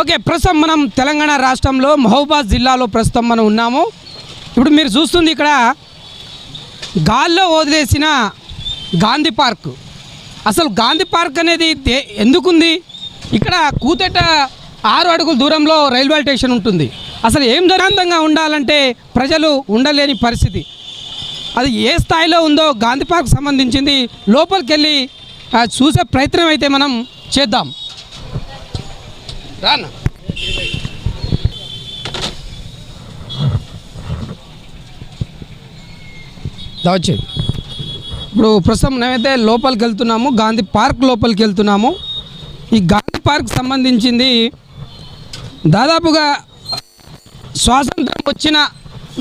Okay ప్రస్తుతం మనం తెలంగాణ రాష్ట్రంలో మహబూబాద్ జిల్లాలో ప్రస్తుతం మనం ఉన్నాము. ఇప్పుడు మీరు చూస్తుంది ఇక్కడ గాల్లో వదిలేసిన గాంధీ పార్క్. అసలు గాంధీ పార్క్ అనేది ఎందుకుంది? ఇక్కడ కూతట ఆరు అడుగుల దూరంలో రైల్వే స్టేషన్ ఉంటుంది. అసలు ఏం జరాంతంగా ఉండాలంటే ప్రజలు ఉండలేని పరిస్థితి. అది ఏ స్థాయిలో ఉందో గాంధీ పార్క్ సంబంధించింది లోపలికి వెళ్ళి చూసే ప్రయత్నం అయితే మనం చేద్దాం. రానా? దావచ్చు. ఇప్పుడు ప్రస్తుతం మేమైతే లోపలికి వెళ్తున్నాము గాంధీ పార్క్ లోపలికి వెళ్తున్నాము. ఈ గాంధీ పార్క్ సంబంధించింది దాదాపుగా స్వాతంత్రం వచ్చిన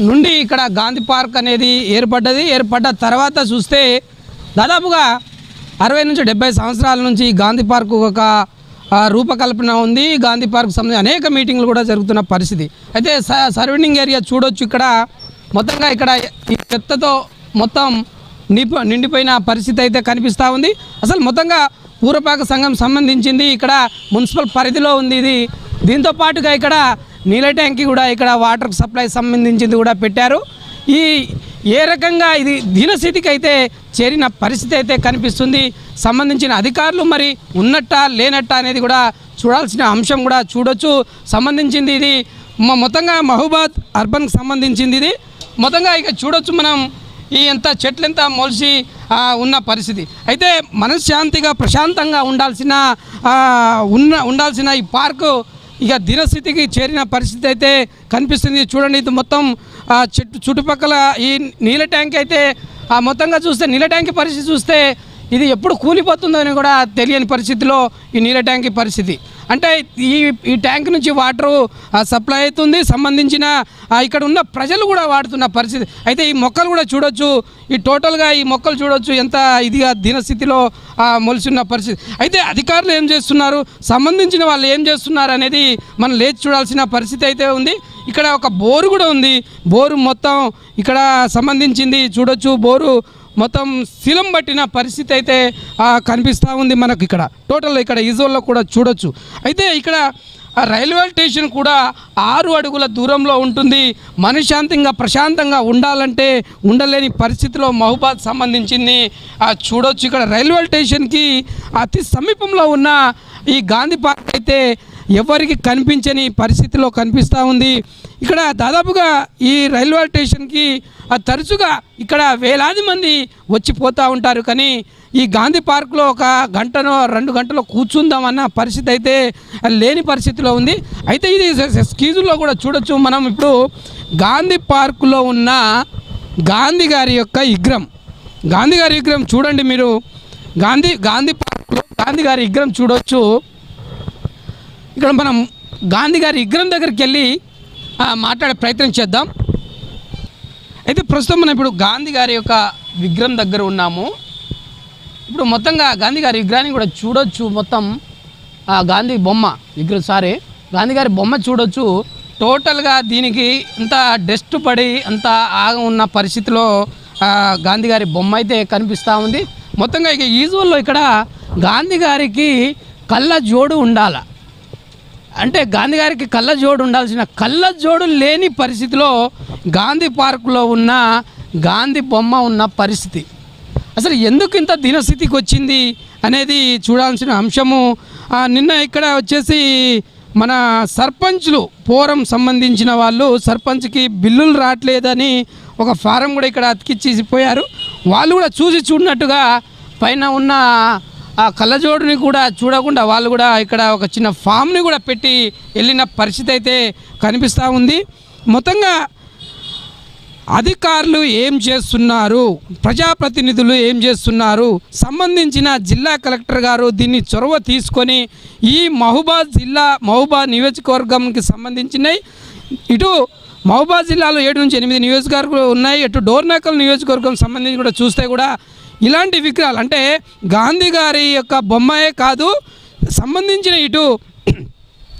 నుండి ఇక్కడ గాంధీ పార్క్ అనేది ఏర్పడ్డది. ఏర్పడ్డ తర్వాత చూస్తే దాదాపుగా అరవై నుంచి డెబ్బై సంవత్సరాల నుంచి గాంధీ పార్క్ ఒక రూపకల్పన ఉంది. గాంధీ పార్క్ సంబంధించి అనేక మీటింగ్లు కూడా జరుగుతున్న పరిస్థితి. అయితే స- ఏరియా చూడొచ్చు ఇక్కడ. మొత్తంగా ఇక్కడ ఈ చెత్తతో మొత్తం నింప నిండిపోయిన పరిస్థితి అయితే కనిపిస్తూ ఉంది. అసలు మొత్తంగా పూర్వపాక సంఘం సంబంధించింది ఇక్కడ మున్సిపల్ పరిధిలో ఉంది ఇది. దీంతో పాటుగా ఇక్కడ నీళ్ళ ట్యాంకి కూడా ఇక్కడ వాటర్ సప్లై సంబంధించింది కూడా పెట్టారు. ఈ ఏ రకంగా ఇది దీనస్థితికి అయితే చేరిన పరిస్థితి అయితే కనిపిస్తుంది. సంబంధించిన అధికారులు మరి ఉన్నట్టా లేనట్టా అనేది కూడా చూడాల్సిన అంశం కూడా చూడొచ్చు. సంబంధించింది ఇది మ- మొత్తంగా మహబూబాద్ అర్బన్కి సంబంధించింది ఇది. మొత్తంగా ఇక చూడొచ్చు మనం ఈ ఎంత చెట్లెంత మొలిసి ఉన్న పరిస్థితి. అయితే మనశ్శాంతిగా ప్రశాంతంగా ఉండాల్సిన ఉన్న ఉండాల్సిన ఈ పార్కు ఇక దినస్థితికి చేరిన పరిస్థితి అయితే కనిపిస్తుంది. చూడండి ఇది మొత్తం చెట్టు చుట్టుపక్కల ఈ నీళ్ళ ట్యాంక్ అయితే ఆ, మొత్తంగా చూస్తే నీళ్ళ ట్యాంక్ పరిస్థితి చూస్తే ఇది ఎప్పుడు కూలిపోతుందో అని కూడా తెలియని పరిస్థితిలో ఈ నీళ్ళ ట్యాంక్ పరిస్థితి. అంటే ఈ ఈ ట్యాంక్ నుంచి వాటరు సప్లై అవుతుంది. సంబంధించిన ఇక్కడ ఉన్న ప్రజలు కూడా వాడుతున్న పరిస్థితి. అయితే ఈ మొక్కలు కూడా చూడొచ్చు. ఈ టోటల్గా ఈ మొక్కలు చూడొచ్చు. ఎంత ఇదిగా దినస్థితిలో ఆ, ఉన్న పరిస్థితి. అయితే అధికారులు ఏం చేస్తున్నారు? సంబంధించిన వాళ్ళు ఏం చేస్తున్నారు అనేది మనం లేచి చూడాల్సిన పరిస్థితి అయితే ఉంది. ఇక్కడ ఒక బోరు కూడా ఉంది. బోరు మొత్తం ఇక్కడ సంబంధించింది చూడొచ్చు. బోరు మొత్తం శిలం పట్టిన పరిస్థితి అయితే కనిపిస్తూ ఉంది మనకు ఇక్కడ. టోటల్ ఇక్కడ ఈజోల్లో కూడా చూడొచ్చు. అయితే ఇక్కడ రైల్వే స్టేషన్ కూడా ఆరు అడుగుల దూరంలో ఉంటుంది. మనశ్శాంతంగా ప్రశాంతంగా ఉండాలంటే ఉండలేని పరిస్థితిలో మహబాద్ సంబంధించింది చూడొచ్చు. ఇక్కడ రైల్వే స్టేషన్కి అతి సమీపంలో ఉన్న ఈ గాంధీ పార్క్ అయితే ఎవరికి కనిపించని పరిస్థితిలో కనిపిస్తూ ఉంది. ఇక్కడ దాదాపుగా ఈ రైల్వే స్టేషన్కి తరచుగా ఇక్కడ వేలాది మంది వచ్చి పోతూ ఉంటారు. కానీ ఈ గాంధీ పార్క్లో ఒక గంటనో రెండు గంటలో కూర్చుందామన్న పరిస్థితి అయితే లేని పరిస్థితిలో ఉంది. అయితే ఇది స్కీజుల్లో కూడా చూడొచ్చు. మనం ఇప్పుడు గాంధీ పార్కులో ఉన్న గాంధీ గారి యొక్క విగ్రహం. గాంధీ గారి విగ్రహం చూడండి మీరు. గాంధీ గాంధీ పార్క్లో గాంధీ గారి విగ్రహం చూడొచ్చు. ఇక్కడ మనం గాంధీ గారి విగ్రహం దగ్గరికి వెళ్ళి మాట్లాడే ప్రయత్నం చేద్దాం. అయితే ప్రస్తుతం మనం ఇప్పుడు గాంధీ గారి యొక్క విగ్రహం దగ్గర ఉన్నాము. ఇప్పుడు మొత్తంగా గాంధీ గారి విగ్రహాన్ని కూడా చూడొచ్చు మొత్తం. గాంధీ బొమ్మ విగ్రహం సారీ. గాంధీ గారి బొమ్మ చూడొచ్చు. టోటల్గా దీనికి ఇంత డస్ట్ పడి అంత ఆగ ఉన్న పరిస్థితిలో గాంధీ గారి బొమ్మ అయితే కనిపిస్తూ ఉంది. మొత్తంగా ఇక యూజువల్లో ఇక్కడ గాంధీ గారికి కళ్ళ జోడు ఉండాల. అంటే గాంధీ గారికి కళ్ళ జోడు ఉండాల్సిన కళ్ళ జోడు లేని పరిస్థితిలో గాంధీ పార్కులో ఉన్న గాంధీ బొమ్మ ఉన్న పరిస్థితి. అసలు ఎందుకు ఇంత దినస్థితికి వచ్చింది అనేది చూడాల్సిన అంశము. నిన్న ఇక్కడ వచ్చేసి మన సర్పంచ్లు పోరం సంబంధించిన వాళ్ళు సర్పంచ్కి బిల్లులు రావట్లేదని ఒక ఫారం కూడా ఇక్కడ అతికిచ్చిపోయారు వాళ్ళు కూడా చూసి చూడనట్టుగా పైన ఉన్న ఆ కళ్ళజోడుని కూడా చూడకుండా వాళ్ళు కూడా ఇక్కడ ఒక చిన్న ఫామ్ని కూడా పెట్టి వెళ్ళిన పరిస్థితి అయితే కనిపిస్తూ ఉంది. మొత్తంగా అధికారులు ఏం చేస్తున్నారు? ప్రజాప్రతినిధులు ఏం చేస్తున్నారు? సంబంధించిన జిల్లా కలెక్టర్ గారు దీన్ని చొరవ తీసుకొని ఈ మహుబాద్ జిల్లా మహుబాద్ నియోజకవర్గంకి సంబంధించినవి ఇటు మహుబాద్ జిల్లాలో ఏడు నుంచి ఎనిమిది నియోజకవర్గాలు ఉన్నాయి. ఇటు డోర్నాకల్ నియోజకవర్గం సంబంధించి కూడా చూస్తే కూడా ఇలాంటి విగ్రహాలు అంటే గాంధీ గారి యొక్క బొమ్మయే కాదు సంబంధించిన ఇటు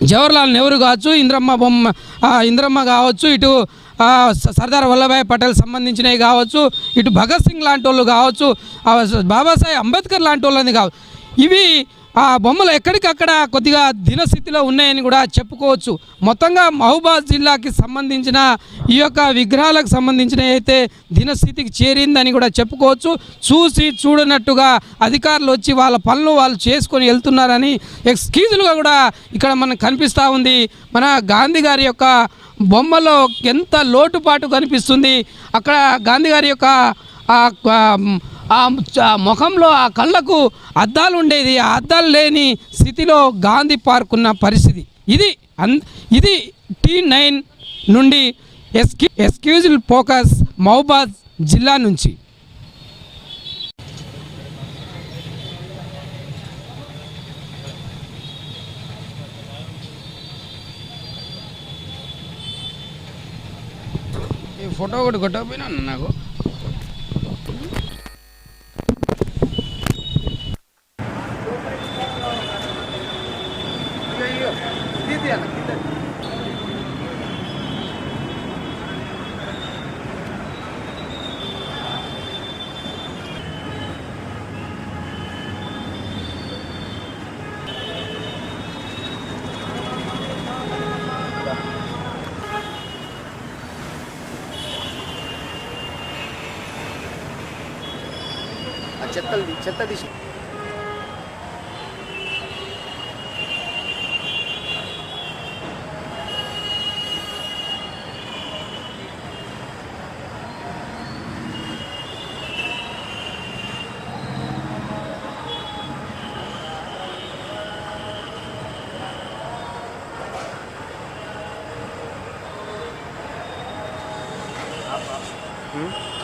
జవహర్లాల్ నెహ్రూ కావచ్చు ఇంద్రమ్మ బొమ్మ ఇంద్రమ్మ కావచ్చు ఇటు సర్దార్ వల్లభాయ్ పటేల్ సంబంధించినవి కావచ్చు ఇటు భగత్ సింగ్ లాంటి వాళ్ళు కావచ్చు బాబాసాహెబ్ అంబేద్కర్ లాంటి వాళ్ళని కావచ్చు ఇవి ఆ బొమ్మలు ఎక్కడికక్కడ కొద్దిగా దినస్థితిలో ఉన్నాయని కూడా చెప్పుకోవచ్చు. మొత్తంగా మహబూబాద్ జిల్లాకి సంబంధించిన ఈ యొక్క విగ్రహాలకు సంబంధించిన అయితే దినస్థితికి చేరిందని కూడా చెప్పుకోవచ్చు. చూసి చూడనట్టుగా అధికారులు వచ్చి వాళ్ళ పనులు వాళ్ళు చేసుకొని వెళ్తున్నారని ఎక్స్క్యూజులుగా కూడా ఇక్కడ మనకు కనిపిస్తూ ఉంది. మన గాంధీ గారి యొక్క బొమ్మలో ఎంత లోటుపాటు కనిపిస్తుంది. అక్కడ గాంధీ గారి యొక్క ఆ ముఖంలో ఆ కళ్ళకు అద్దాలు ఉండేది. ఆ అద్దాలు లేని స్థితిలో గాంధీ పార్క్ ఉన్న పరిస్థితి. ఇది అన్ ఇది టీ నైన్ నుండి ఎస్క్యూ ఎక్స్క్యూజుల్ ఫోకస్ మహబాద్ జిల్లా నుంచి. ఫోటో ఒకటి కొట్టకపోయినా నాకు. ఆ చెత్త చెత్త తీసి Hmm?